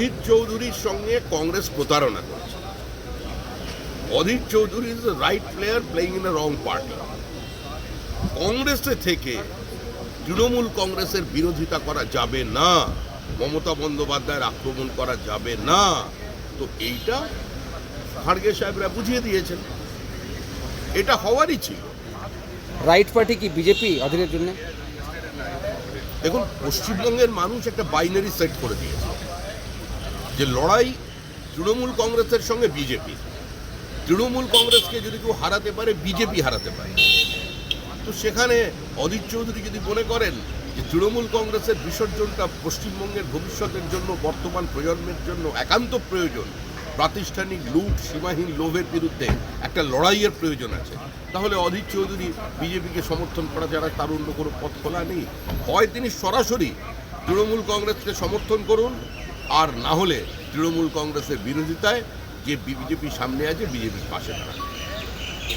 অধীর চৌধুরীর সঙ্গে কংগ্রেস প্রতারণা করছে। Adhir Chowdhury is right player playing in the wrong party কংগ্রেসে থেকে তৃণমূল কংগ্রেসের বিরোধিতা করা যাবে না। মমতা বন্দ্যোপাধ্যায়ের আক্রমণ করা যাবে না। তো এইটা খাড়গে সাহেবরা বুঝিয়ে দিয়েছেন। এটা হওয়ারই ছিল। রাইট পার্টি কি বিজেপি অধীরের জন্য? দেখুন পশ্চিমবঙ্গের মানুষ একটা বাইনারি সেট করে দিয়েছে। যে লড়াই তৃণমূল কংগ্রেসের সঙ্গে বিজেপি। তৃণমূল কংগ্রেসকে যদি কেউ হারাতে পারে, বিজেপি হারাতে পারে। তো সেখানে অধীর চৌধুরী যদি মনে করেন যে তৃণমূল কংগ্রেসের বিসর্জনটা পশ্চিমবঙ্গের ভবিষ্যতের জন্য, বর্তমান প্রজন্মের জন্য একান্ত প্রয়োজন, প্রাতিষ্ঠানিক লুট, সীমাহীন লোভের বিরুদ্ধে একটা লড়াইয়ের প্রয়োজন আছে, তাহলে অধীর চৌধুরী বিজেপিকে সমর্থন করা যারা তার অন্য কোনো পথ খোলা নেই। হয় তিনি সরাসরি তৃণমূল কংগ্রেসকে সমর্থন করুন আর না হলে তৃণমূল কংগ্রেসের বিরোধিতায় যে বিজেপি সামনে আছে বিজেপির পাশে দাঁড়ান